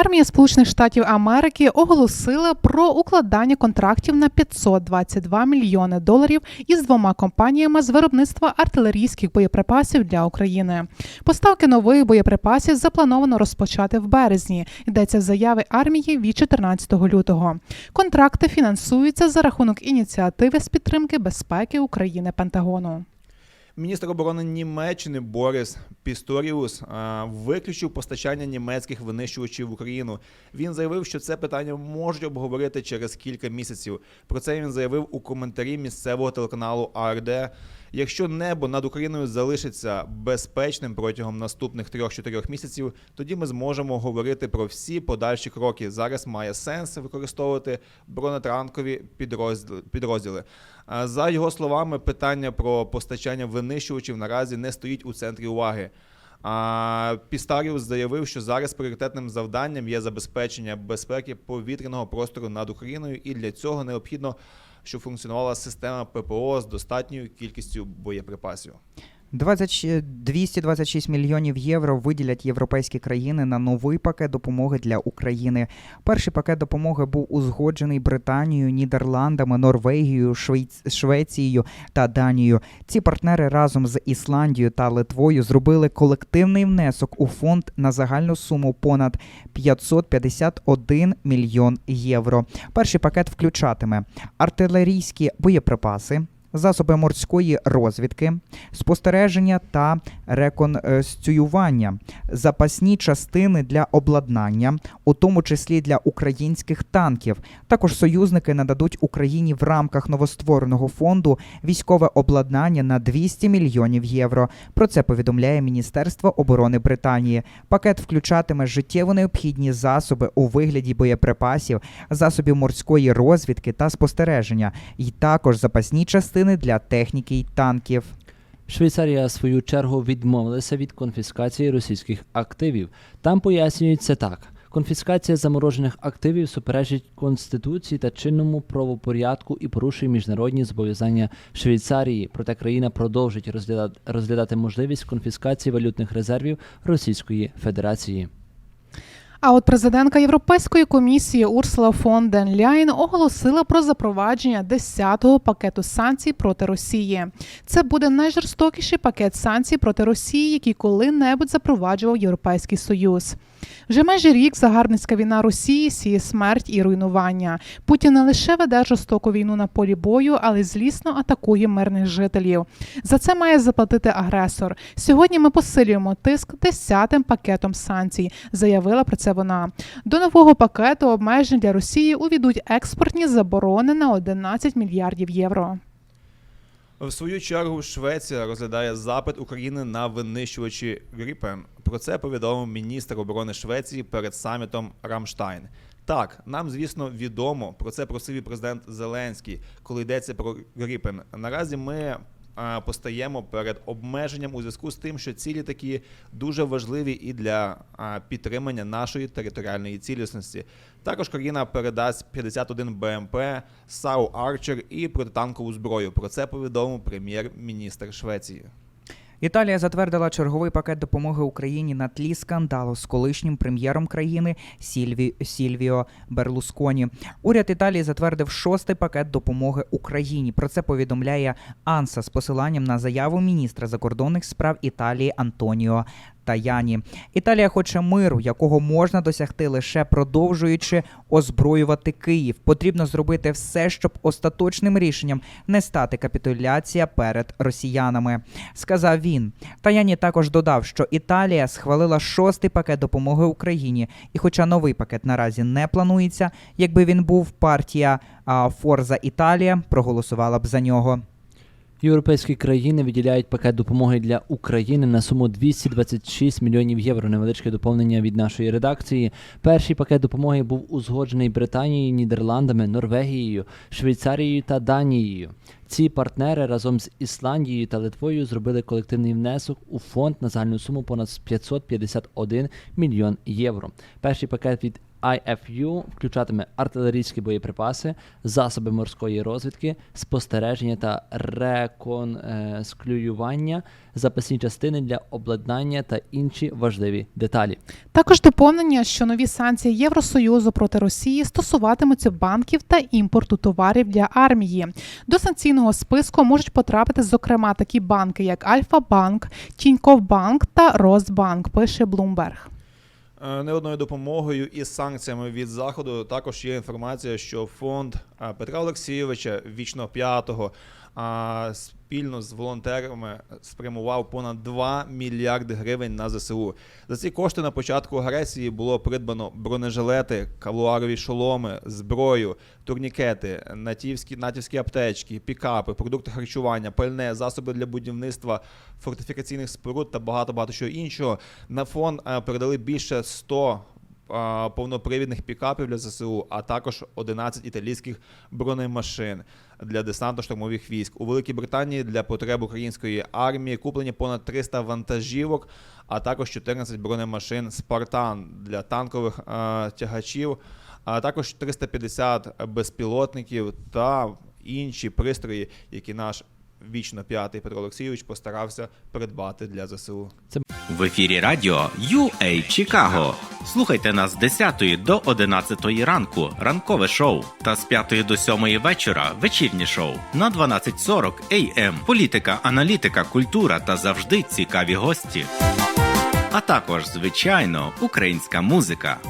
Армія Сполучених Штатів Америки оголосила про укладання контрактів на 522 мільйони доларів із двома компаніями з виробництва артилерійських боєприпасів для України. Поставки нових боєприпасів заплановано розпочати в березні. Йдеться в заяві армії від 14 лютого. Контракти фінансуються за рахунок ініціативи з підтримки безпеки України Пентагону. Міністр оборони Німеччини Борис Пісторіус виключив постачання німецьких винищувачів в Україну. Він заявив, що це питання можуть обговорити через кілька місяців. Про це він заявив у коментарі місцевого телеканалу АРД. Якщо небо над Україною залишиться безпечним протягом наступних 3-4 місяців, тоді ми зможемо говорити про всі подальші кроки. Зараз має сенс використовувати бронетранкові підрозділи. підрозділи. За його словами, питання про постачання винищувачів наразі не стоїть у центрі уваги. А Пістаріус заявив, що зараз пріоритетним завданням є забезпечення безпеки повітряного простору над Україною, і для цього необхідно, щоб функціонувала система ППО з достатньою кількістю боєприпасів. 20, 226 мільйонів євро виділять європейські країни на новий пакет допомоги для України. Перший пакет допомоги був узгоджений Британією, Нідерландами, Норвегією, Швейц... Швецією та Данією. Ці партнери разом з Ісландією та Литвою зробили колективний внесок у фонд на загальну суму понад 551 мільйон євро. Перший пакет включатиме артилерійські боєприпаси засоби морської розвідки, спостереження та реконструювання, запасні частини для обладнання, у тому числі для українських танків. Також союзники нададуть Україні в рамках новоствореного фонду військове обладнання на 200 мільйонів євро. Про це повідомляє Міністерство оборони Британії. Пакет включатиме життєво необхідні засоби у вигляді боєприпасів, засобів морської розвідки та спостереження, і також запасні частини для техніки й танків. Швейцарія, в свою чергу, відмовилася від конфіскації російських активів. Там пояснюють це так. Конфіскація заморожених активів суперечить конституції та чинному правопорядку і порушує міжнародні зобов'язання Швейцарії. Проте країна продовжить розглядати можливість конфіскації валютних резервів Російської Федерації. А от президентка Європейської комісії Урсула фон ден Ляйн оголосила про запровадження 10-го пакету санкцій проти Росії. Це буде найжорстокіший пакет санкцій проти Росії, який коли-небудь запроваджував Європейський Союз. Вже майже рік загарбницька війна Росії сіє смерть і руйнування. Путін не лише веде жорстоку війну на полі бою, але й злісно атакує мирних жителів. За це має заплатити агресор. Сьогодні ми посилюємо тиск 10-тим пакетом санкцій, заявила про це вона. До нового пакету обмежень для Росії увійдуть експортні заборони на 11 мільярдів євро. В свою чергу Швеція розглядає запит України на винищувачі Гріпен. Про це повідомив міністр оборони Швеції перед самітом Рамштайн. Так, нам звісно відомо про це просив і президент Зеленський, коли йдеться про Гріпен. Наразі ми постаємо перед обмеженням у зв'язку з тим, що цілі такі дуже важливі і для підтримання нашої територіальної цілісності. Також країна передасть 51 БМП, САУ Арчер і протитанкову зброю. Про це повідомив прем'єр-міністр Швеції. Італія затвердила черговий пакет допомоги Україні на тлі скандалу з колишнім прем'єром країни Сільві... Сільвіо Берлусконі. Уряд Італії затвердив шостий пакет допомоги Україні. Про це повідомляє Анса з посиланням на заяву міністра закордонних справ Італії Антоніо Таяні. Італія хоче миру, якого можна досягти лише продовжуючи озброювати Київ. Потрібно зробити все, щоб остаточним рішенням не стати капітуляція перед росіянами, сказав він. Таяні також додав, що Італія схвалила шостий пакет допомоги Україні, і, хоча новий пакет наразі не планується, якби він був партія Форза Італія проголосувала б за нього. Європейські країни виділяють пакет допомоги для України на суму 226 мільйонів євро. Невеличке доповнення від нашої редакції. Перший пакет допомоги був узгоджений Британією, Нідерландами, Норвегією, Швейцарією та Данією. Ці партнери разом з Ісландією та Литвою зробили колективний внесок у фонд на загальну суму понад 551 мільйон євро. Перший пакет від IFU включатиме артилерійські боєприпаси, засоби морської розвідки, спостереження та реконсклюювання, запасні частини для обладнання та інші важливі деталі. Також доповнення, що нові санкції Євросоюзу проти Росії стосуватимуться банків та імпорту товарів для армії. До санкційного списку можуть потрапити, зокрема, такі банки, як Альфа-Банк, Тіньков Банк та Росбанк, пише Bloomberg. Е, Не одною допомогою і санкціями від заходу також є інформація, що фонд е, Петра Олексійовича вічно п'ятого спільно з волонтерами спрямував понад 2 мільярди гривень на ЗСУ. За ці кошти на початку агресії було придбано бронежилети, кавлуарові шоломи, зброю, турнікети, натівські, натівські аптечки, пікапи, продукти харчування, пальне, засоби для будівництва фортифікаційних споруд та багато багато чого іншого. На фон е, передали більше 100 повнопривідних пікапів для ЗСУ, а також 11 італійських бронемашин для десантно-штурмових військ. У Великій Британії для потреб української армії куплені понад 300 вантажівок, а також 14 бронемашин Спартан для танкових а, тягачів, а також 350 безпілотників та інші пристрої, які наш вічно п'ятий Петро Олексійович постарався придбати для ЗСУ. В ефірі радіо UA Чикаго. Слухайте нас з 10 до 11 ранку, ранкове шоу, та з 5 до 7 вечора вечірнє шоу на 12.40 AM. Політика, аналітика, культура та завжди цікаві гості. А також, звичайно, українська музика.